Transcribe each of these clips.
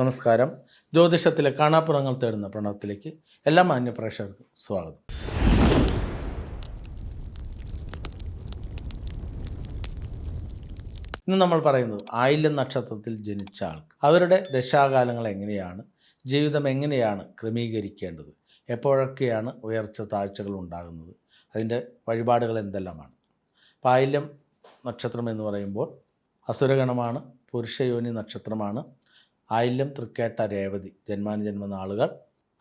നമസ്കാരം. ജ്യോതിഷത്തിലെ കാണാപ്പുറങ്ങൾ തേടുന്ന പ്രണവത്തിലേക്ക് എല്ലാ മാന്യ പ്രേക്ഷകർക്കും സ്വാഗതം. ഇന്ന് നമ്മൾ പറയുന്നത് ആയില്യം നക്ഷത്രത്തിൽ ജനിച്ച ആൾക്ക്. അവരുടെ ദശാകാലങ്ങൾ എങ്ങനെയാണ്? ജീവിതം എങ്ങനെയാണ് ക്രമീകരിക്കേണ്ടത്? എപ്പോഴൊക്കെയാണ് ഉയർച്ച താഴ്ചകൾ ഉണ്ടാകുന്നത്? അതിന്റെ വഴിപാടുകൾ എന്തെല്ലാമാണ്? പായല്യം നക്ഷത്രം എന്ന് പറയുമ്പോൾ അസുരഗണമാണ് പുരുഷയോനി നക്ഷത്രമാണ് ആയില്യം തൃക്കേട്ട രേവതി ജന്മാനുജന്മ നാളുകൾ.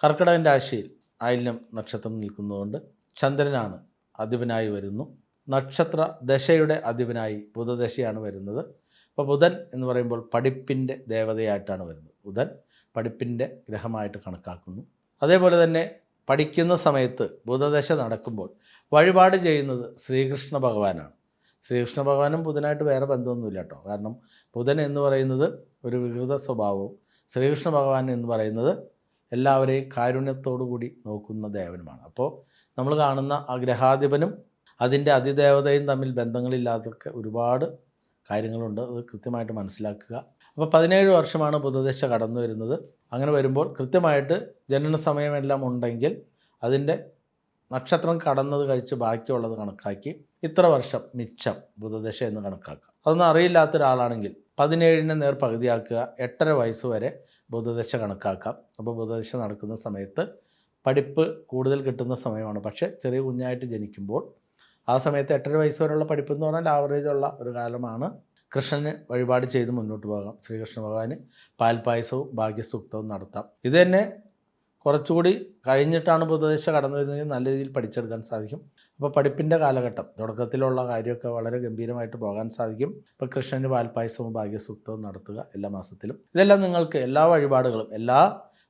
കർക്കിടകൻ രാശിയിൽ ആയില്യം നക്ഷത്രം നിൽക്കുന്നതുകൊണ്ട് ചന്ദ്രനാണ് അധിപനായി വരുന്നു. നക്ഷത്ര ദശയുടെ അധിപനായി ബുധദശയാണ് വരുന്നത്. അപ്പോൾ ബുധൻ എന്ന് പറയുമ്പോൾ പഠിപ്പിന്റെ ദേവതയായിട്ടാണ് വരുന്നത്. ബുധൻ പഠിപ്പിന്റെ ഗ്രഹമായിട്ട് കണക്കാക്കുന്നു. അതേപോലെ തന്നെ പഠിക്കുന്ന സമയത്ത് ബുധദശ നടക്കുമ്പോൾ വഴിപാട് ചെയ്യുന്നത് ശ്രീകൃഷ്ണ ഭഗവാനാണ്. ശ്രീകൃഷ്ണ ഭഗവാനും ബുധനായിട്ട് വേറെ ബന്ധമൊന്നുമില്ല കേട്ടോ. കാരണം ബുധൻ എന്ന് പറയുന്നത് ഒരു വികൃത സ്വഭാവവും ശ്രീകൃഷ്ണ ഭഗവാൻ എന്ന് പറയുന്നത് എല്ലാവരെയും കാരുണ്യത്തോടു കൂടി നോക്കുന്ന ദേവനുമാണ്. അപ്പോൾ നമ്മൾ കാണുന്ന ആ ഗ്രഹാധിപനും അതിന്റെ അതിദേവതയും തമ്മിൽ ബന്ധങ്ങളില്ലാതൊക്കെ ഒരുപാട് കാര്യങ്ങളുണ്ട്. അത് കൃത്യമായിട്ട് മനസ്സിലാക്കുക. അപ്പോൾ പതിനേഴ് വർഷമാണ് ബുധദശ കടന്നു വരുന്നത്. അങ്ങനെ വരുമ്പോൾ കൃത്യമായിട്ട് ജനന സമയമെല്ലാം ഉണ്ടെങ്കിൽ അതിന്റെ നക്ഷത്രം കടന്നത് കഴിച്ച് ബാക്കിയുള്ളത് കണക്കാക്കി ഇത്ര വർഷം മിച്ചം ബുധദശ എന്ന് കണക്കാക്കുക അതൊന്നും അറിയില്ലാത്ത ഒരാളാണെങ്കിൽ പതിനേഴിന് നേർ പകുതിയാക്കുക എട്ടര വയസ്സ് വരെ ബുധദശ കണക്കാക്കാം. അപ്പോൾ ബുധദശ നടക്കുന്ന സമയത്ത് പഠിപ്പ് കൂടുതൽ കിട്ടുന്ന സമയമാണ്. പക്ഷേ ചെറിയ കുഞ്ഞായിട്ട് ജനിക്കുമ്പോൾ ആ സമയത്ത് എട്ടര വയസ്സ് വരെയുള്ള പഠിപ്പ് എന്ന് പറഞ്ഞാൽ ആവറേജ് ഉള്ള ഒരു കാലമാണ്. കൃഷ്ണന് വഴിപാട് ചെയ്ത് മുന്നോട്ട് പോകാം. ശ്രീകൃഷ്ണ ഭഗവാന് പാൽപായസവും ഭാഗ്യസൂക്തവും നടത്താം. ഇത് തന്നെ കുറച്ചുകൂടി കഴിഞ്ഞിട്ടാണ് ബുധദശ കടന്നു വരുന്നതെങ്കിൽ നല്ല രീതിയിൽ പഠിച്ചെടുക്കാൻ സാധിക്കും. അപ്പോൾ പഠിപ്പിന്റെ കാലഘട്ടം തുടക്കത്തിലുള്ള കാര്യമൊക്കെ വളരെ ഗംഭീരമായിട്ട് പോകാൻ സാധിക്കും. ഇപ്പോൾ കൃഷ്ണന് പാൽപ്പായസവും ഭാഗ്യസൂക്തവും നടത്തുക എല്ലാ മാസത്തിലും. ഇതെല്ലാം നിങ്ങൾക്ക് എല്ലാ വഴിപാടുകളും എല്ലാ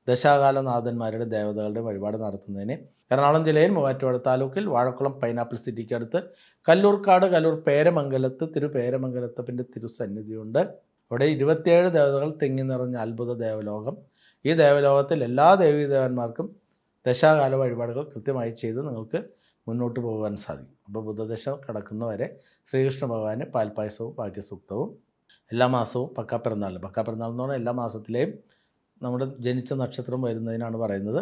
ദശാകാല നാഥന്മാരുടെ ദേവതകളുടെ വഴിപാട് നടത്തുന്നതിന് എറണാകുളം ജില്ലയിൽ മൂവാറ്റുപുഴ താലൂക്കിൽ വാഴക്കുളം പൈനാപ്പിൾ സിറ്റിക്ക് അടുത്ത് കല്ലൂർക്കാട് കല്ലൂർ പേരമംഗലത്ത് തിരു പേരമംഗലത്തപ്പിന്റെ തിരുസന്നിധിയുണ്ട്. അവിടെ ഇരുപത്തിയേഴ് ദേവതകൾ തിങ്ങി നിറഞ്ഞ അത്ഭുത ദേവലോകം ഈ ദേവലോകത്തിൽ എല്ലാ ദേവീദേവന്മാർക്കും ദശാകാല വഴിപാടുകൾ കൃത്യമായി ചെയ്ത് നിങ്ങൾക്ക് മുന്നോട്ട് പോകാൻ സാധിക്കും. അപ്പോൾ ബുധദശ കടക്കുന്നവരെ ശ്രീകൃഷ്ണ ഭഗവാന് പാൽപ്പായസവും ഭാഗ്യസൂക്തവും എല്ലാ മാസവും പക്കാപ്പിറന്നാളിന് പക്കാപ്പിറന്നാൾ എന്ന് പറഞ്ഞാൽ എല്ലാ മാസത്തിലെയും നമ്മുടെ ജനിച്ച നക്ഷത്രം വരുന്നതിനാണ് പറയുന്നത്.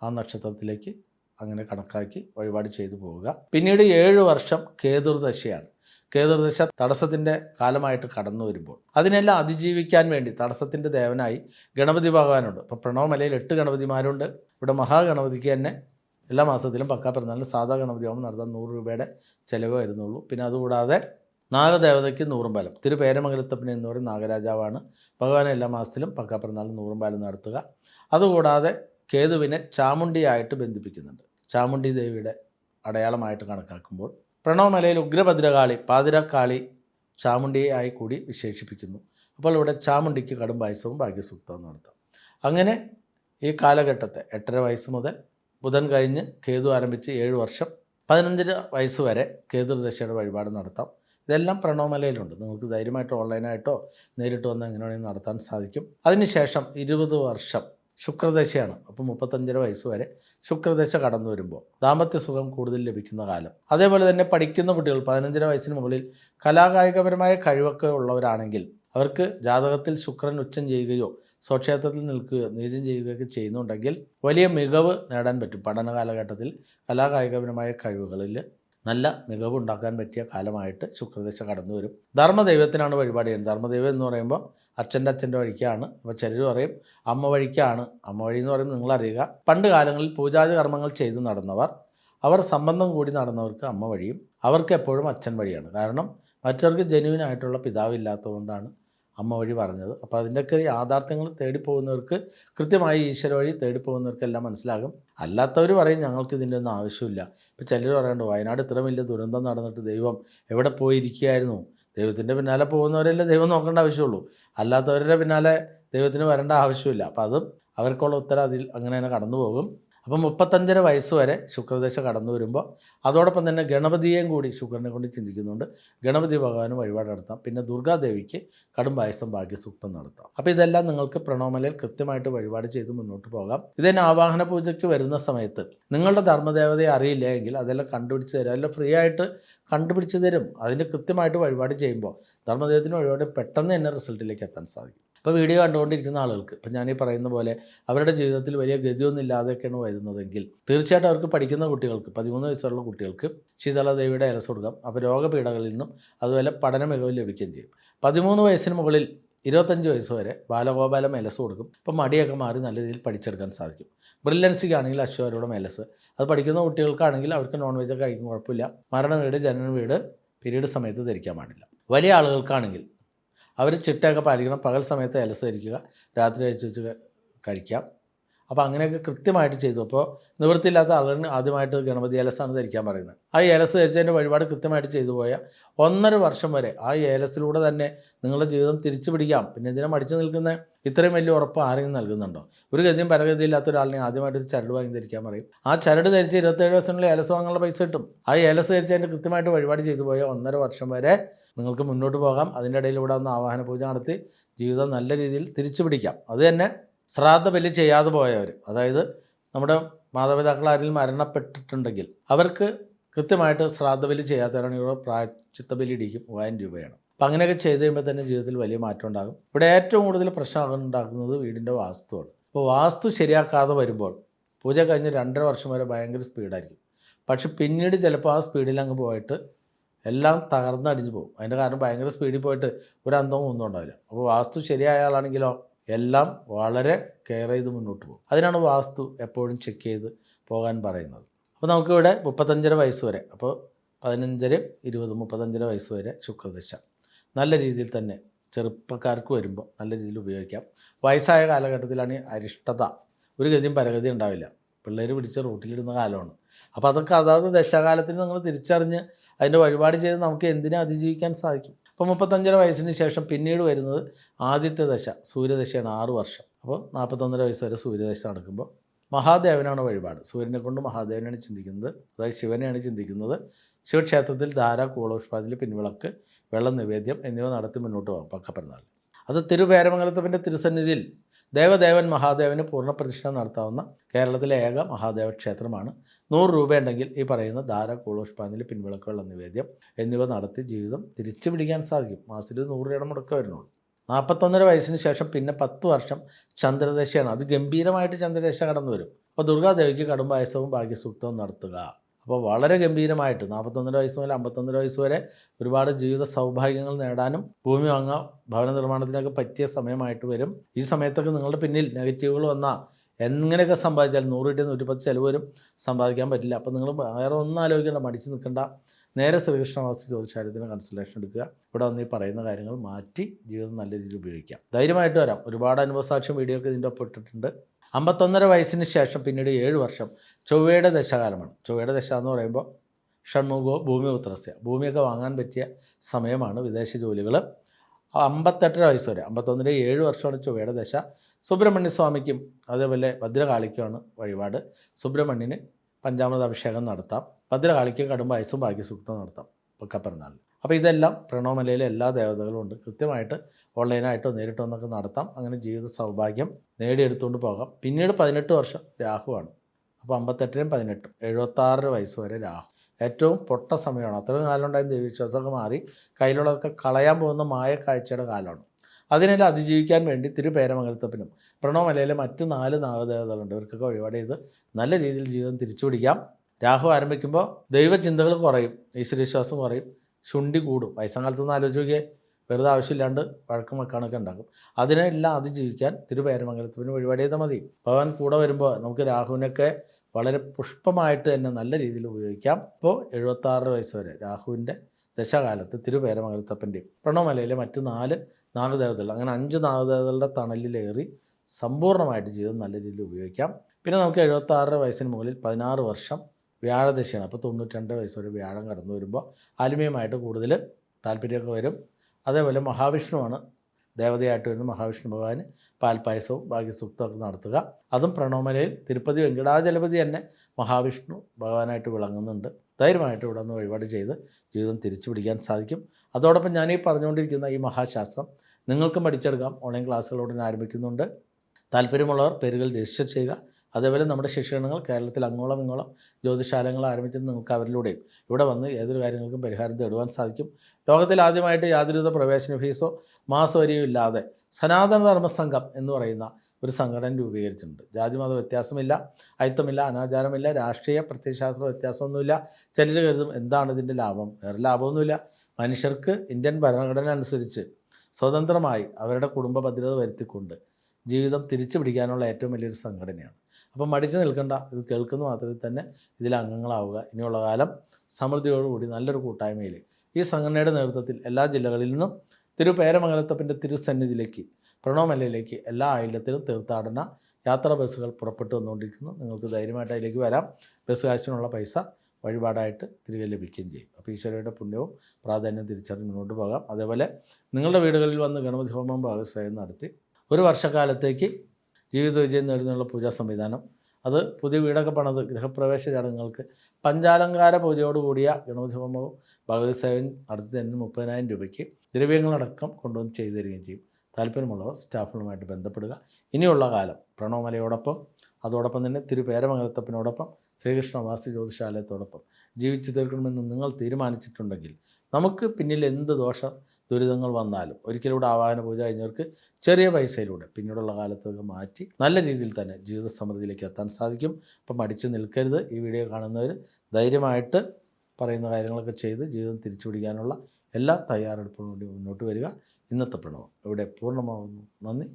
ആ നക്ഷത്രത്തിലേക്ക് അങ്ങനെ കണക്കാക്കി വഴിപാട് ചെയ്തു പോവുക. പിന്നീട് ഏഴ് വർഷം കേതുർദശയാണ്. കേതുർദശ തടസ്സത്തിന്റെ കാലമായിട്ട് കടന്നു വരുമ്പോൾ അതിനെല്ലാം അതിജീവിക്കാൻ വേണ്ടി തടസ്സത്തിന്റെ ദേവനായി ഗണപതി ഭഗവാനുണ്ട്. ഇപ്പോൾ പ്രണവമലയിൽ എട്ട് ഗണപതിമാരുണ്ട്. ഇവിടെ മഹാഗണപതിക്ക് തന്നെ എല്ലാ മാസത്തിലും പക്കാ പിറന്നാളിന് സാധാ ഗണപതി ഹോമം നടത്താൻ നൂറ് രൂപയുടെ ചിലവ് വരുന്നുള്ളൂ. പിന്നെ അതുകൂടാതെ നാഗദേവതയ്ക്ക് നൂറുംപാലം തിരുപേരമംഗലത്തപ്പന എന്ന് പറയുന്ന നാഗരാജാവാണ്. ഭഗവാൻ എല്ലാ മാസത്തിലും പക്കാ പിറന്നാളിന് നൂറുംപാലം നടത്തുക. അതുകൂടാതെ കേതുവിനെ ചാമുണ്ടിയായിട്ട് ബന്ധിപ്പിക്കുന്നുണ്ട്. ചാമുണ്ടി ദേവിയുടെ അടയാളമായിട്ട് കണക്കാക്കുമ്പോൾ പ്രണവമലയിൽ ഉഗ്രഭദ്രകാളി പാതിരക്കാളി ചാമുണ്ടിയായി കൂടി വിശേഷിപ്പിക്കുന്നു. അപ്പോൾ ഇവിടെ ചാമുണ്ടിക്ക് കടും പായസവും ഭാഗ്യസൂക്തവും നടത്താം. അങ്ങനെ ഈ കാലഘട്ടത്തെ എട്ടര വയസ്സ് മുതൽ ബുധൻ കഴിഞ്ഞ് കേതു ആരംഭിച്ച് ഏഴ് വർഷം പതിനഞ്ചര വയസ്സ് വരെ കേതുർദശയുടെ വഴിപാട് നടത്താം. ഇതെല്ലാം പ്രണവമലയിലുണ്ട്. നിങ്ങൾക്ക് ധൈര്യമായിട്ട് ഓൺലൈനായിട്ടോ നേരിട്ട് വന്ന് എങ്ങനെ വേണമെങ്കിൽ നടത്താൻ സാധിക്കും. അതിനുശേഷം ഇരുപത് വർഷം ശുക്രദശയാണ്. അപ്പോൾ മുപ്പത്തഞ്ചര വയസ്സ് വരെ ശുക്രദശ കടന്നു വരുമ്പോൾ ദാമ്പത്യ സുഖം കൂടുതൽ ലഭിക്കുന്ന കാലം. അതേപോലെ തന്നെ പഠിക്കുന്ന കുട്ടികൾ പതിനഞ്ചര വയസ്സിന് മുകളിൽ കലാകായികപരമായ കഴിവൊക്കെ ഉള്ളവരാണെങ്കിൽ അവർക്ക് ജാതകത്തിൽ ശുക്രൻ ഉച്ചം ചെയ്യുകയോ സ്വക്ഷേത്രത്തിൽ നിൽക്കുകയോ നീചം ചെയ്യുകയൊക്കെ ചെയ്യുന്നുണ്ടെങ്കിൽ വലിയ മികവ് നേടാൻ പറ്റും. പഠന കാലഘട്ടത്തിൽ കലാകായികപരമായ കഴിവുകളിൽ നല്ല മികവ് ഉണ്ടാക്കാൻ പറ്റിയ കാലമായിട്ട് ശുക്രദശ കടന്നു വരും. ധർമ്മദൈവത്തിനാണ് വഴിപാട് ചെയ്യുന്നത്. ധർമ്മദൈവം എന്ന് പറയുമ്പോൾ അച്ഛന്റെ അച്ഛന്റെ വഴിക്കാണ്. അപ്പോൾ ചിലർ പറയും അമ്മ വഴിക്കാണ്. അമ്മ വഴി എന്ന് പറയുമ്പോൾ നിങ്ങളറിയുക. പണ്ട് കാലങ്ങളിൽ പൂജാതി കർമ്മങ്ങൾ ചെയ്തു നടന്നവർ അവർ സംബന്ധം കൂടി നടന്നവർക്ക് അമ്മ വഴിയും അവർക്ക് എപ്പോഴും അച്ഛൻ വഴിയാണ്. കാരണം മറ്റവർക്ക് ജനുവിനായിട്ടുള്ള പിതാവില്ലാത്തതുകൊണ്ടാണ് അമ്മ വഴി പറഞ്ഞത്. അപ്പോൾ അതിന്റെയൊക്കെ യാഥാർത്ഥ്യങ്ങൾ തേടിപ്പോകുന്നവർക്ക് കൃത്യമായി ഈശ്വര വഴി തേടിപ്പോകുന്നവർക്കെല്ലാം മനസ്സിലാകും. അല്ലാത്തവർ പറയും ഞങ്ങൾക്ക് ഇതിന്റെ ഒന്നും ആവശ്യമില്ല. ഇപ്പോൾ ചിലർ പറയുന്നുണ്ട് വയനാട് ഇത്ര വലിയ ദുരന്തം നടന്നിട്ട് ദൈവം എവിടെ പോയിരിക്കുകയായിരുന്നു? ദൈവത്തിന്റെ പിന്നാലെ പോകുന്നവരല്ലേ ദൈവം നോക്കേണ്ട ആവശ്യമുള്ളൂ. അല്ലാത്തവരുടെ പിന്നാലെ ദൈവത്തിന് വരേണ്ട ആവശ്യമില്ല. അപ്പം അതും അവർക്കുള്ള ഉത്തരം അതിൽ അങ്ങനെ തന്നെ കടന്നു പോകും അപ്പം മുപ്പത്തഞ്ചര വയസ്സ് വരെ ശുക്രദശ കടന്നു വരുമ്പോൾ അതോടൊപ്പം തന്നെ ഗണപതിയെയും കൂടി ശുക്രനെ കൊണ്ട് ചിന്തിക്കുന്നുണ്ട്. ഗണപതി ഭഗവാന് വഴിപാട് നടത്താം. പിന്നെ ദുർഗാദേവിക്ക് കടും പായസം ഭാഗ്യസൂക്തം നടത്താം. അപ്പോൾ ഇതെല്ലാം നിങ്ങൾക്ക് പ്രണോമലയിൽ കൃത്യമായിട്ട് വഴിപാട് ചെയ്ത് മുന്നോട്ട് പോകാം. ഇതിന് ആവാഹന പൂജയ്ക്ക് വരുന്ന സമയത്ത് നിങ്ങളുടെ ധർമ്മദേവതയെ അറിയില്ല എങ്കിൽ അതെല്ലാം കണ്ടുപിടിച്ച് തരും. അതെല്ലാം ഫ്രീ ആയിട്ട് കണ്ടുപിടിച്ച് തരും. അതിന് കൃത്യമായിട്ട് വഴിപാട് ചെയ്യുമ്പോൾ ധർമ്മദേവത്തിന് വഴിപാട് പെട്ടെന്ന് തന്നെ റിസൾട്ടിലേക്ക് എത്താൻ സാധിക്കും. ഇപ്പോൾ വീഡിയോ കണ്ടുകൊണ്ടിരിക്കുന്ന ആളുകൾക്ക് ഇപ്പം ഞാനീ പറയുന്ന പോലെ അവരുടെ ജീവിതത്തിൽ വലിയ ഗതിയൊന്നും ഇല്ലാതെയൊക്കെയാണ് വരുന്നതെങ്കിൽ തീർച്ചയായിട്ടും അവർക്ക് പഠിക്കുന്ന കുട്ടികൾക്ക് പതിമൂന്ന് വയസ്സുള്ള കുട്ടികൾക്ക് ശീതളദേവിയുടെ ഇലസ് കൊടുക്കാം. അപ്പോൾ രോഗപീഠകളിൽ നിന്നും അതുപോലെ പഠന മികവ് ലഭിക്കുകയും ചെയ്യും. പതിമൂന്ന് വയസ്സിന് മുകളിൽ ഇരുപത്തഞ്ച് വയസ്സ് വരെ ബാലഗോപാലം എലസ് കൊടുക്കും. അപ്പോൾ മടിയൊക്കെ മാറി നല്ല രീതിയിൽ പഠിച്ചെടുക്കാൻ സാധിക്കും. ബ്രില്യൻസിക്കാണെങ്കിൽ അശ്വരോടും എലസ് അത് പഠിക്കുന്ന കുട്ടികൾക്കാണെങ്കിൽ അവർക്ക് നോൺ വെജ് കഴിക്കും കുഴപ്പമില്ല. മരണ വീട് ജനന വീട് പീരീഡ് സമയത്ത് ധരിക്കാൻ പാടില്ല. വലിയ ആളുകൾക്കാണെങ്കിൽ അവർ ചിട്ടയൊക്കെ പാലിക്കണം. പകൽ സമയത്ത് അലസരിക്കുക രാത്രി അഴിച്ച് വെച്ച് കഴിക്കാം. അപ്പോൾ അങ്ങനെയൊക്കെ കൃത്യമായിട്ട് ചെയ്തു. അപ്പോൾ നിവൃത്തിയില്ലാത്ത ആളുകളിന് ആദ്യമായിട്ട് ഗണപതി ഏലസാണ് ധരിക്കാൻ പറയുന്നത്. ആ ഏലസ് ധരിച്ചതിന്റെ വഴിപാട് കൃത്യമായിട്ട് ചെയ്തു പോയാൽ ഒന്നര വർഷം വരെ ആ ഏലസിലൂടെ തന്നെ നിങ്ങളുടെ ജീവിതം തിരിച്ചു പിടിക്കാം. പിന്നെ ഇതിനെ മടിച്ചു നിൽക്കുന്ന? ഇത്രയും വലിയ ഉറപ്പ് ആരെങ്കിലും നൽകുന്നുണ്ടോ? ഒരു ഗതിയും പരഗതിയില്ലാത്ത ഒരാളിനെ ആദ്യമായിട്ട് ഒരു ചരട് വാങ്ങി ധരിക്കാൻ പറയും. ആ ചരട് ധരിച്ച് ഇരുപത്തേഴ് ദിവസത്തിനുള്ളിൽ ഏലസ് വാങ്ങാനുള്ള പൈസ കിട്ടും. ആ ഏലസ് ധരിച്ചതിന്റെ കൃത്യമായിട്ട് വഴിപാട് ചെയ്തു പോയാൽ ഒന്നര വർഷം വരെ നിങ്ങൾക്ക് മുന്നോട്ട് പോകാം. അതിന്റെ ഇടയിൽ ഇവിടെ ഒന്ന് ആവാഹന പൂജ നടത്തി ജീവിതം നല്ല രീതിയിൽ തിരിച്ചു പിടിക്കാം. അത് തന്നെ ശ്രാദ്ധ ബലി ചെയ്യാതെ പോയവർ അതായത് നമ്മുടെ മാതാപിതാക്കൾ ആരെങ്കിലും മരണപ്പെട്ടിട്ടുണ്ടെങ്കിൽ അവർക്ക് കൃത്യമായിട്ട് ശ്രാദ്ധ ബലി ചെയ്യാത്തവരാണെങ്കിൽ ഇവിടെ പ്രായച്ചിത്ത ബലി ഇടിക്കും മൂവായിരം രൂപയാണ്. അപ്പം അങ്ങനെയൊക്കെ ചെയ്ത് കഴിയുമ്പോൾ തന്നെ ജീവിതത്തിൽ വലിയ മാറ്റം ഉണ്ടാകും. ഇവിടെ ഏറ്റവും കൂടുതൽ പ്രശ്നം ഉണ്ടാക്കുന്നത് വീടിന്റെ വാസ്തുവാണ്. അപ്പോൾ വാസ്തു ശരിയാക്കാതെ വരുമ്പോൾ പൂജ കഴിഞ്ഞ് രണ്ടര വർഷം വരെ ഭയങ്കര സ്പീഡായിരിക്കും. പക്ഷെ പിന്നീട് ചിലപ്പോൾ ആ സ്പീഡിൽ അങ്ങ് പോയിട്ട് എല്ലാം തകർന്നടിഞ്ഞു പോകും. അതിന്റെ കാരണം ഭയങ്കര സ്പീഡിൽ പോയിട്ട് ഒരു അന്തവും ഒന്നും ഉണ്ടാവില്ല. അപ്പോൾ വാസ്തു ശരിയായ ആളാണെങ്കിലോ എല്ലാം വളരെ കെയർ ചെയ്ത് മുന്നോട്ട് പോകും. അതിനാണ് വാസ്തു എപ്പോഴും ചെക്ക് ചെയ്ത് പോകാൻ പറയുന്നത്. അപ്പോൾ നമുക്കിവിടെ മുപ്പത്തഞ്ചര വയസ്സ് വരെ അപ്പോൾ പതിനഞ്ചര ഇരുപത് മുപ്പത്തഞ്ചര വയസ്സ് വരെ ശുക്രദശ. നല്ല രീതിയിൽ തന്നെ ചെറുപ്പക്കാർക്ക് വരുമ്പോൾ നല്ല രീതിയിൽ ഉപയോഗിക്കാം. വയസ്സായ കാലഘട്ടത്തിലാണ് അരിഷ്ടത. ഒരു ഗതിയും പരഗതി ഉണ്ടാവില്ല. പിള്ളേർ പിടിച്ച റൂട്ടിലിടുന്ന കാലമാണ്. അപ്പോൾ അതൊക്കെ അതാത് ദശകാലത്തിന് നിങ്ങൾ തിരിച്ചറിഞ്ഞ് അതിന്റെ വഴിപാട് ചെയ്ത് നമുക്ക് എന്തിനെ അതിജീവിക്കാൻ സാധിക്കും. അപ്പോൾ മുപ്പത്തഞ്ചര വയസ്സിന് ശേഷം പിന്നീട് വരുന്നത് ആദ്യത്തെ ദശ സൂര്യദശയാണ് ആറ് വർഷം. അപ്പോൾ നാൽപ്പത്തൊന്നര വയസ്സ് വരെ സൂര്യദശ നടക്കുമ്പോൾ മഹാദേവനാണ് വഴിപാട്. സൂര്യനെ കൊണ്ട് മഹാദേവനാണ് ചിന്തിക്കുന്നത്. അതായത് ശിവനെയാണ് ചിന്തിക്കുന്നത്. ശിവക്ഷേത്രത്തിൽ ധാര കൂളോഷ്പാതിൽ പിൻവിളക്ക് വെള്ളം നിവേദ്യം എന്നിവ നടത്തി മുന്നോട്ട് പോകാം പക്കപ്പെരുന്നാൾ അത് തിരുവേരമംഗലത്തപ്പന്റെ തിരുസന്നിധിയിൽ ദേവദേവൻ മഹാദേവന് പൂർണ പ്രതിഷ്ഠ നടത്താവുന്ന കേരളത്തിലെ ഏക മഹാദേവ ക്ഷേത്രമാണ് നൂറ് രൂപയുണ്ടെങ്കിൽ ഈ പറയുന്ന ധാര കൂളോഷ്പാതിൽ പിൻവിളക്ക് വെള്ളം നിവേദ്യം എന്നിവ നടത്തി ജീവിതം തിരിച്ചു പിടിക്കാൻ സാധിക്കും. മാസത്തിൽ നൂറ് രൂപയുടെ മുടക്കം വരുന്നുള്ളൂ. നാൽപ്പത്തൊന്നര വയസ്സിന് ശേഷം പിന്നെ പത്ത് വർഷം ചന്ദ്രദശയാണ്. അത് ഗംഭീരമായിട്ട് ചന്ദ്രദശ കടന്നു വരും. അപ്പോൾ ദുർഗാദേവിക്ക് കടുംബായസവും ഭാഗ്യസൂക്തവും നടത്തുക. അപ്പോൾ വളരെ ഗംഭീരമായിട്ട് നാൽപ്പത്തൊന്നര വയസ്സ് മുതൽ അമ്പത്തൊന്നര വയസ്സ് വരെ ഒരുപാട് ജീവിത സൗഭാഗ്യങ്ങൾ നേടാനും ഭൂമി വാങ്ങാം ഭവന നിർമ്മാണത്തിനൊക്കെ പറ്റിയ സമയമായിട്ട് വരും. ഈ സമയത്തൊക്കെ നിങ്ങളുടെ പിന്നിൽ നെഗറ്റീവുകൾ വന്നാൽ എങ്ങനെയൊക്കെ സമ്പാദിച്ചാലും നൂറ് കിട്ടിയ നൂറ്റിപ്പത്ത് ചിലവ് വരും സമ്പാദിക്കാൻ പറ്റില്ല. അപ്പോൾ നിങ്ങൾ വേറെ ഒന്നും ആലോചിക്കേണ്ട മടിച്ച് നിൽക്കേണ്ട. നേരെ ശ്രീകൃഷ്ണവാസി ജ്യോതിഷാര്യത്തിന് കൺസൾട്ടേഷൻ എടുക്കുക. ഇവിടെ വന്ന് ഈ പറയുന്ന കാര്യങ്ങൾ മാറ്റി ജീവിതം നല്ല രീതിയിൽ ഉപയോഗിക്കാം. ധൈര്യമായിട്ട് വരാം. ഒരുപാട് അനുഭവസാക്ഷ്യം വീഡിയോ ഒക്കെ ഇതിന്റെ ഒപ്പം ഇട്ടിട്ടുണ്ട്. അമ്പത്തൊന്നര വയസ്സിന് ശേഷം പിന്നീട് ഏഴ് വർഷം. ചൊവ്വയുടെ ദശകാലമാണ്. ചൊവ്വയുടെ ദശ എന്ന് പറയുമ്പോൾ ഷൺമുഖോ ഭൂമിപുത്രസ്യ ഭൂമിയൊക്കെ വാങ്ങാൻ പറ്റിയ സമയമാണ് വിദേശ ജോലികൾ അമ്പത്തെട്ടര വയസ്സ് വരെ അമ്പത്തൊന്നര ഏഴ് വർഷമാണ് ചൊവ്വയുടെ ദശ. സുബ്രഹ്മണ്യ സ്വാമിക്കും അതേപോലെ ഭദ്രകാളിക്കുമാണ് വഴിപാട്. സുബ്രഹ്മണ്യന് പഞ്ചാമൃത അഭിഷേകം നടത്താം. ഭദ്രകാളിക്ക് കടും വയസ്സും ഭാഗ്യസൂക്തം നടത്താം പൊക്കപ്പിറന്നാളിൽ അപ്പോൾ ഇതെല്ലാം പ്രണവമലയിലെ എല്ലാ ദേവതകളും ഉണ്ട്. കൃത്യമായിട്ട് ഓൺലൈനായിട്ടോ നേരിട്ടോ എന്നൊക്കെ നടത്താം. അങ്ങനെ ജീവിത സൗഭാഗ്യം നേടിയെടുത്തുകൊണ്ട് പോകാം. പിന്നീട് പതിനെട്ട് വർഷം രാഹുവാണ്. അപ്പോൾ അമ്പത്തെട്ടിനും പതിനെട്ടും എഴുപത്താറ് വയസ്സ് വരെ രാഹു. ഏറ്റവും പൊട്ട സമയമാണ്. അത്രയും കാലം ഉണ്ടായിരുന്ന ദൈവവിശ്വാസമൊക്കെ മാറി കയ്യിലുള്ളതൊക്കെ കളയാൻ പോകുന്ന മായ കാഴ്ചയുടെ കാലമാണ്. അതിനെല്ലാം അതിജീവിക്കാൻ വേണ്ടി തിരുപേരമംഗലത്തപ്പനും പ്രണവമലയിലെ മറ്റ് നാല് നാഗദേവതകളുണ്ട്. ഇവർക്കൊക്കെ വഴിപാട് ചെയ്ത് നല്ല രീതിയിൽ ജീവിതം തിരിച്ചു പിടിക്കാം. രാഹു ആരംഭിക്കുമ്പോൾ ദൈവചിന്തകൾ കുറയും ഈശ്വരവിശ്വാസം കുറയും ശുണ്ടി കൂടും. വയസ്സങ്കാലത്തൊന്നും ആലോചിച്ച് നോക്കിയേ വെറുതെ ആവശ്യമില്ലാണ്ട് വഴക്കും വെക്കാനൊക്കെ ഉണ്ടാക്കും അതിനെല്ലാം അതിജീവിക്കാൻ തിരുപേരമംഗലത്തിന് വഴിപാട് ചെയ്താൽ മതി. ഭഗവാൻ കൂടെ വരുമ്പോൾ നമുക്ക് രാഹുവിനൊക്കെ വളരെ പുഷ്പമായിട്ട് തന്നെ നല്ല രീതിയിൽ ഉപയോഗിക്കാം. ഇപ്പോൾ എഴുപത്താറ് വയസ്സ് വരെ രാഹുവിന്റെ ദശകാലത്ത് തിരുപേരമംഗലത്തപ്പന്റെയും പ്രണവമലയിലെ മറ്റ് നാല് നാഗദേവതകൾ. അങ്ങനെ അഞ്ച് നാഗദേവതകളുടെ തണലിലേറി സമ്പൂർണമായിട്ട് ജീവിതം നല്ല രീതിയിൽ ഉപയോഗിക്കാം. പിന്നെ നമുക്ക് എഴുപത്താറര വയസ്സിന് മുകളിൽ പതിനാറ് വർഷം വ്യാഴദശയാണ്. അപ്പോൾ തൊണ്ണൂറ്റി വയസ്സ് വരെ വ്യാഴം കടന്നു വരുമ്പോൾ ആത്മീയമായിട്ട് കൂടുതൽ താല്പര്യമൊക്കെ വരും. അതേപോലെ മഹാവിഷ്ണുവാണ്. ദേവതയായിട്ട് വരുന്ന മഹാവിഷ്ണു ഭഗവാന് പാൽപ്പായസവും ഭാഗ്യസൂക്തമൊക്കെ നടത്തുക. അതും പ്രണവമലയിൽ തിരുപ്പതി വെങ്കടാചലപതി തന്നെ മഹാവിഷ്ണു ഭഗവാനായിട്ട് വിളങ്ങുന്നുണ്ട്. ധൈര്യമായിട്ട് ഇവിടെ നിന്ന് വഴിപാട് ചെയ്ത് ജീവിതം തിരിച്ചു പിടിക്കാൻ സാധിക്കും. അതോടൊപ്പം ഞാൻ ഈ പറഞ്ഞുകൊണ്ടിരിക്കുന്ന ഈ മഹാശാസ്ത്രം നിങ്ങൾക്കും പഠിച്ചെടുക്കാം. ഓൺലൈൻ ക്ലാസ്സുകൾ ഞാൻ ആരംഭിക്കുന്നുണ്ട്. താല്പര്യമുള്ളവർ പേരുകൾ രജിസ്റ്റർ ചെയ്യുക. അതേപോലെ നമ്മുടെ ശിക്ഷണങ്ങൾ കേരളത്തിൽ അങ്ങോളം ഇങ്ങോളം ജ്യോതിശാലങ്ങൾ ആരംഭിച്ചത് നിങ്ങൾക്ക് അവരിലൂടെയും ഇവിടെ വന്ന് ഏതൊരു കാര്യങ്ങൾക്കും പരിഹാരം തേടുവാൻ സാധിക്കും. ലോകത്തിൽ ആദ്യമായിട്ട് യാതൊരുവിധ പ്രവേശന ഫീസോ മാസവരിയോ ഇല്ലാതെ സനാതന ധർമ്മ സംഘം എന്ന് പറയുന്ന ഒരു സംഘടന രൂപീകരിച്ചിട്ടുണ്ട്. ജാതിമത വ്യത്യാസമില്ല അയിത്തമില്ല അനാചാരമില്ല രാഷ്ട്രീയ പ്രത്യയശാസ്ത്ര വ്യത്യാസമൊന്നുമില്ല. ചിലർ കരുതും എന്താണ് ഇതിന്റെ ലാഭം? വേറെ ലാഭമൊന്നുമില്ല. മനുഷ്യർക്ക് ഇന്ത്യൻ ഭരണഘടന അനുസരിച്ച് സ്വതന്ത്രമായി അവരുടെ കുടുംബ ഭദ്രത വരുത്തിക്കൊണ്ട് ജീവിതം തിരിച്ചു പിടിക്കാനുള്ള ഏറ്റവും വലിയൊരു സംഘടനയാണ്. അപ്പം മടിച്ചു നിൽക്കേണ്ട ഇത് കേൾക്കുന്ന മാത്രത്തിൽ തന്നെ ഇതിൽ അംഗങ്ങളാവുക. ഇനിയുള്ള കാലം സമൃദ്ധിയോടുകൂടി നല്ലൊരു കൂട്ടായ്മയിൽ ഈ സംഘടനയുടെ നേതൃത്വത്തിൽ എല്ലാ ജില്ലകളിൽ നിന്നും തിരുപേരമംഗലത്തപ്പന്റെ തിരുസന്നിധിയിലേക്ക് പ്രണവമലയിലേക്ക് എല്ലാ ആയില്യത്തിലും തീർത്ഥാടന യാത്രാ ബസ്സുകൾ പുറപ്പെട്ടു വന്നുകൊണ്ടിരിക്കുന്നു. നിങ്ങൾക്ക് ധൈര്യമായിട്ട് അതിലേക്ക് വരാം. ബസ് കാശിനുള്ള പൈസ വഴിപാടായിട്ട് തിരികെ ലഭിക്കുകയും ചെയ്യും. അപ്പോൾ ഈശ്വരയുടെ പുണ്യവും പ്രാധാന്യവും തിരിച്ചറിഞ്ഞ് മുന്നോട്ട് പോകാം. അതേപോലെ നിങ്ങളുടെ വീടുകളിൽ വന്ന് ഗണപതി ഹോമം ഭാഗസ്വയം നടത്തി ഒരു വർഷക്കാലത്തേക്ക് ജീവിത വിജയം നേടുന്നതിനുള്ള പൂജാ സംവിധാനം. അത് പുതിയ വീടൊക്കെ പണത് ഗൃഹപ്രവേശ ചടങ്ങുകൾക്ക് പഞ്ചാലങ്കാര പൂജയോടുകൂടിയ ഗണപതി ഹോമവും ഭഗവതി സേവൻ തന്നെ മുപ്പതിനായിരം രൂപയ്ക്ക് ദ്രവ്യങ്ങളടക്കം കൊണ്ടുവന്ന് ചെയ്തു തരികയും ചെയ്യും. താല്പര്യമുള്ളവർ സ്റ്റാഫുകളുമായിട്ട് ബന്ധപ്പെടുക. ഇനിയുള്ള കാലം പ്രണവമലയോടൊപ്പം അതോടൊപ്പം തന്നെ തിരുപേരമംഗലത്തപ്പനോടൊപ്പം ശ്രീകൃഷ്ണ വാസ്തു ജ്യോതിശാലയത്തോടൊപ്പം ജീവിച്ചു തീർക്കണമെന്ന് നിങ്ങൾ തീരുമാനിച്ചിട്ടുണ്ടെങ്കിൽ നമുക്ക് പിന്നിൽ എന്ത് ദോഷ ദുരിതങ്ങൾ വന്നാലും ഒരിക്കലൂടെ ആവാഹന പൂജ കഴിഞ്ഞവർക്ക് ചെറിയ പൈസയിലൂടെ പിന്നീടുള്ള കാലത്തൊക്കെ മാറ്റി നല്ല രീതിയിൽ തന്നെ ജീവിത സമൃദ്ധിയിലേക്ക് എത്താൻ സാധിക്കും. അപ്പം മടിച്ചു നിൽക്കരുത്. ഈ വീഡിയോ കാണുന്നവർ ധൈര്യമായിട്ട് പറയുന്ന കാര്യങ്ങളൊക്കെ ചെയ്ത് ജീവിതം തിരിച്ചു പിടിക്കാനുള്ള എല്ലാ തയ്യാറെടുപ്പിനും വേണ്ടി മുന്നോട്ട് വരിക. ഇന്നത്തെ പ്രണവം. ഇവിടെ പൂർണമാവുന്നു. നന്ദി.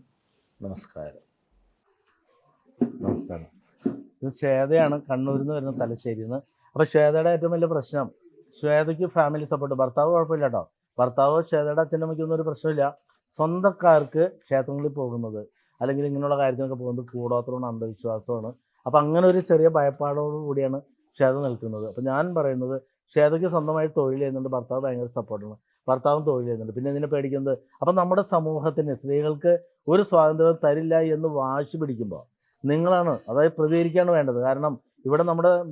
നമസ്കാരം. നമസ്കാരം. ഇത് ശ്വേതയാണ്. കണ്ണൂരിൽ നിന്ന് വരുന്ന തലശ്ശേരിയിൽ നിന്ന്. അപ്പോൾ ശ്വേതയുടെ ഏറ്റവും വലിയ പ്രശ്നം ശ്വേതയ്ക്ക് ഫാമിലി സപ്പോർട്ട് ഭർത്താവ് കുഴപ്പമില്ല കേട്ടോ ഭർത്താവ് ശ്വേതയുടെ അച്ഛനമ്മയ്ക്കൊന്നും ഒരു പ്രശ്നമില്ല സ്വന്തക്കാർക്ക് ക്ഷേത്രങ്ങളിൽ പോകുന്നത് അല്ലെങ്കിൽ ഇങ്ങനെയുള്ള കാര്യത്തിനൊക്കെ പോകുന്നത് കൂടോത്രമാണ് അന്ധവിശ്വാസമാണ്. അപ്പോൾ അങ്ങനെ ഒരു ചെറിയ ഭയപ്പാടോട് കൂടിയാണ് ക്ഷേതം നിൽക്കുന്നത്. അപ്പോൾ ഞാൻ പറയുന്നത് ക്ഷേതയ്ക്ക് സ്വന്തമായി തൊഴിൽ ചെയ്യുന്നുണ്ട്. ഭർത്താവ് ഭയങ്കര സപ്പോർട്ടാണ് ഭർത്താവും തൊഴിൽ ചെയ്യുന്നുണ്ട്. പിന്നെ ഇതിനെ പേടിക്കുന്നത് അപ്പം നമ്മുടെ സമൂഹത്തിന് സ്ത്രീകൾക്ക് ഒരു സ്വാതന്ത്ര്യം തരില്ല എന്ന് വാശി പിടിക്കുമ്പോൾ നിങ്ങളാണ് അതായത് പ്രതികരിക്കുകയാണ് വേണ്ടത്. കാരണം ഇവിടെ നമ്മുടെ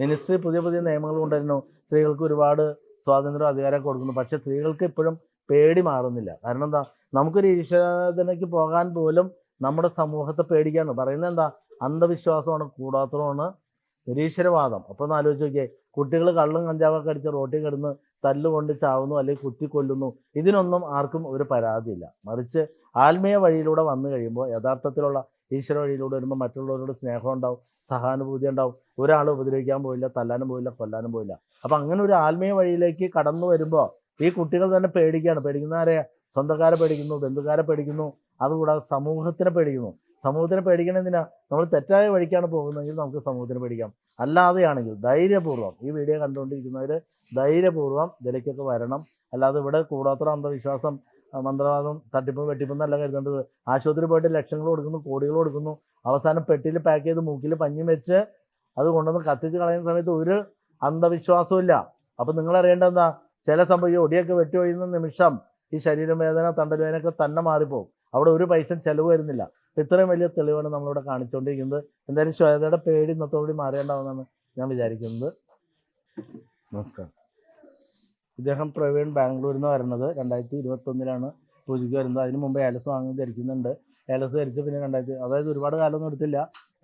മിനിസ്ട്രി പുതിയ പുതിയ നിയമങ്ങൾ കൊണ്ടുവരുന്നു. സ്ത്രീകൾക്ക് ഒരുപാട് സ്വാതന്ത്ര്യം അധികാരം കൊടുക്കുന്നു. പക്ഷേ സ്ത്രീകൾക്ക് ഇപ്പോഴും പേടി മാറുന്നില്ല. കാരണം എന്താ? നമുക്കൊരു ഈശ്വരതനയ്ക്ക് പോകാൻ പോലും നമ്മുടെ സമൂഹത്തെ പേടിക്കാണ്. പറയുന്നത് എന്താ? അന്ധവിശ്വാസമാണ് കൂടാത്തതുമാണ് നിരീശ്വരവാദം. അപ്പോൾ ഒന്ന് ആലോചിച്ച് നോക്കിയേ. കുട്ടികൾ കള്ളും കഞ്ചാവൊക്കെ അടിച്ച് റോട്ടിൽ കിടന്ന് തല്ലുകൊണ്ട് ചാവുന്നു അല്ലെങ്കിൽ കുത്തിക്കൊല്ലുന്നു. ഇതിനൊന്നും ആർക്കും ഒരു പരാതിയില്ല. മറിച്ച് ആത്മീയ വഴിയിലൂടെ വന്നു കഴിയുമ്പോൾ യഥാർത്ഥത്തിലുള്ള ഈശ്വര വഴിയിലൂടെ വരുമ്പോൾ മറ്റുള്ളവരോട് സ്നേഹം ഉണ്ടാവും സഹാനുഭൂതി ഉണ്ടാവും. ഒരാളെ ഉപദ്രവിക്കാൻ പോയില്ല തല്ലാനും പോയില്ല കൊല്ലാനും പോയില്ല. അപ്പം അങ്ങനെ ഒരു ആത്മീയ വഴിയിലേക്ക് കടന്നു വരുമ്പോൾ ഈ കുട്ടികൾ തന്നെ പേടിക്കുകയാണ്. പേടിക്കുന്നവരെ സ്വന്തക്കാരെ പേടിക്കുന്നു ബന്ധുക്കാരെ പേടിക്കുന്നു അതുകൂടാതെ സമൂഹത്തിനെ പേടിക്കുന്നു. സമൂഹത്തിനെ പേടിക്കണമെന്തിനാ നമ്മൾ തെറ്റായ വഴിക്കാണ് പോകുന്നതെങ്കിൽ നമുക്ക് സമൂഹത്തിനെ പേടിക്കാം. അല്ലാതെയാണെങ്കിൽ ധൈര്യപൂർവം ഈ വീഡിയോ കണ്ടുകൊണ്ടിരിക്കുന്നവർ ധൈര്യപൂർവം ഇതിലേക്കൊക്കെ വരണം. അല്ലാതെ ഇവിടെ കൂടാത്ര അന്ധവിശ്വാസം മന്ത്രവാദം തട്ടിപ്പ് വെട്ടിപ്പ് എന്നല്ല കരുതേണ്ടത്. ആശുപത്രി പോയിട്ട് ലക്ഷങ്ങൾ കൊടുക്കുന്നു കോടികൾ കൊടുക്കുന്നു. അവസാനം പെട്ടിയിൽ പാക്ക് ചെയ്ത് മൂക്കിൽ പഞ്ഞി വെച്ച് അത് കൊണ്ടുവന്ന് കത്തിച്ച് കളയുന്ന സമയത്ത് ഒരു അന്ധവിശ്വാസവും ഇല്ല. അപ്പം നിങ്ങൾ അറിയേണ്ടത് എന്താ? ചില സംഭവം ഈ ഒടിയൊക്കെ വെട്ടി ഒഴിയുന്ന നിമിഷം ഈ ശരീരവേദന തണ്ടൽ വേദനയൊക്കെ തന്നെ മാറിപ്പോകും. അവിടെ ഒരു പൈസ ചിലവ് വരുന്നില്ല. ഇത്രയും വലിയ തെളിവാണ് നമ്മളിവിടെ കാണിച്ചുകൊണ്ടിരിക്കുന്നത് എന്തായാലും ശ്വേതയുടെ പേടി ഇന്നത്തോടുകൂടി മാറേണ്ടാവുമെന്നാണ് ഞാൻ വിചാരിക്കുന്നത്. നമസ്കാരം. ഇദ്ദേഹം പ്രവീൺ ബാംഗ്ലൂരിൽ നിന്ന് വരുന്നത് രണ്ടായിരത്തി ഇരുപത്തൊന്നിലാണ് പൂജയ്ക്ക് വരുന്നത്. അതിന് മുമ്പ് ഏലസ് വാങ്ങി ധരിക്കുന്നുണ്ട്. ഏലസ് ധരിച്ച് പിന്നെ രണ്ടായിരത്തി അതായത് ഒരുപാട് കാലമൊന്നും എടുത്തില്ല.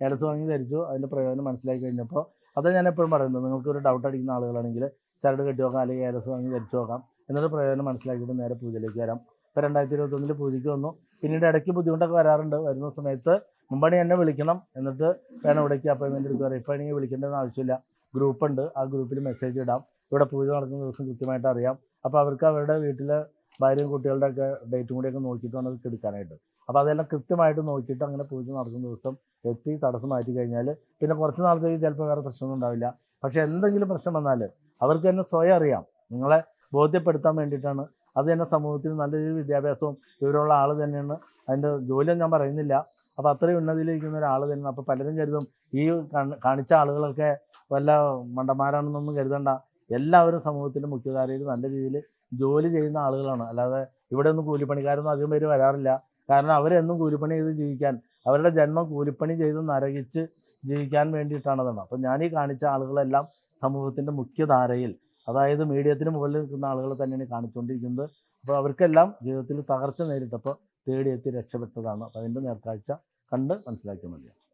ഏലസ് വാങ്ങി ധരിച്ചു. അതിന്റെ പ്രയോജനം മനസ്സിലാക്കി കഴിഞ്ഞപ്പോൾ അത് ഞാൻ എപ്പോഴും പറയുന്നത്. നിങ്ങൾക്ക് ഒരു ഡൗട്ട് അടിക്കുന്ന ആളുകളാണെങ്കിൽ ചരട് കെട്ടി നോക്കാം അല്ലെങ്കിൽ ഏലസ് വാങ്ങി ധരിച്ചു നോക്കാം. എന്നിട്ട് പ്രയോജനം മനസ്സിലാക്കിയിട്ട് നേരെ പൂജയിലേക്ക് വരാം. ഇപ്പോൾ രണ്ടായിരത്തി ഇരുപത്തൊന്നിൽ പൂജയ്ക്ക് വന്നു. പിന്നീട് ഇടയ്ക്ക് ബുദ്ധിമുട്ടൊക്കെ വരാറുണ്ട്. വരുന്ന സമയത്ത് മുമ്പണി എന്നെ വിളിക്കണം. എന്നിട്ട് വേണം ഇവിടേക്ക് അപ്പോയിൻമെന്റ് എടുക്കുക വരാം ഇപ്പോൾ വിളിക്കേണ്ടതെന്ന് ആവശ്യമില്ല. ഗ്രൂപ്പുണ്ട് ആ ഗ്രൂപ്പിൽ മെസ്സേജ് ഇടാം. ഇവിടെ പൂജ നടക്കുന്ന ദിവസം കൃത്യമായിട്ട് അറിയാം. അപ്പോൾ അവർക്ക് അവരുടെ വീട്ടിലെ ഭാര്യയും കുട്ടികളുടെ ഒക്കെ ഡേറ്റും കൂടിയൊക്കെ നോക്കിയിട്ട് വേണം അത് എടുക്കാനായിട്ട്. അപ്പോൾ അതെല്ലാം കൃത്യമായിട്ട് നോക്കിയിട്ട് അങ്ങനെ പൂജ നടക്കുന്ന ദിവസം എത്തി തടസ്സം മാറ്റി കഴിഞ്ഞാൽ പിന്നെ കുറച്ച് നാളത്തേക്ക് ചിലപ്പോൾ വേറെ പ്രശ്നമൊന്നും ഉണ്ടാവില്ല. പക്ഷേ എന്തെങ്കിലും പ്രശ്നം വന്നാൽ അവർക്ക് തന്നെ സ്വയം അറിയാം. നിങ്ങളെ ബോധ്യപ്പെടുത്താൻ വേണ്ടിയിട്ടാണ് അത് തന്നെ സമൂഹത്തിൽ നല്ല രീതിയിൽ വിദ്യാഭ്യാസവും ഇവരുള്ള ആൾ തന്നെയാണ്. അതിന്റെ ജോലിയൊന്നും ഞാൻ പറയുന്നില്ല. അപ്പോൾ അത്രയും ഉന്നതിയിലിരിക്കുന്ന ഒരാൾ തന്നെയാണ്. അപ്പോൾ പലരും കരുതും ഈ കാണിച്ച ആളുകളൊക്കെ വല്ല മണ്ടന്മാരാണെന്നൊന്നും കരുതണ്ട. എല്ലാവരും സമൂഹത്തിന്റെ മുഖ്യധാരയിൽ നല്ല രീതിയിൽ ജോലി ചെയ്യുന്ന ആളുകളാണ്. അല്ലാതെ ഇവിടെ ഒന്നും കൂലിപ്പണിക്കാരൊന്നും അധികം പേര് വരാറില്ല. കാരണം അവരെന്നും കൂലിപ്പണി ചെയ്ത് ജീവിക്കാൻ അവരുടെ ജന്മം കൂലിപ്പണി ചെയ്ത് നരകിച്ച് ജീവിക്കാൻ വേണ്ടിയിട്ടാണതാണ് അപ്പം ഞാൻ ഈ കാണിച്ച ആളുകളെല്ലാം സമൂഹത്തിന്റെ മുഖ്യധാരയിൽ അതായത് മീഡിയത്തിന് മുകളിൽ നിൽക്കുന്ന ആളുകളെ തന്നെയാണ് കാണിച്ചുകൊണ്ടിരിക്കുന്നത്. അപ്പോൾ അവർക്കെല്ലാം ജീവിതത്തിൽ തകർച്ച നേരിട്ടപ്പോൾ തേടിയെത്തി രക്ഷപ്പെട്ടതാണ്. അപ്പോൾ അതിന്റെ നേർക്കാഴ്ച കണ്ട് മനസ്സിലാക്കിയാൽ മതിയാണ്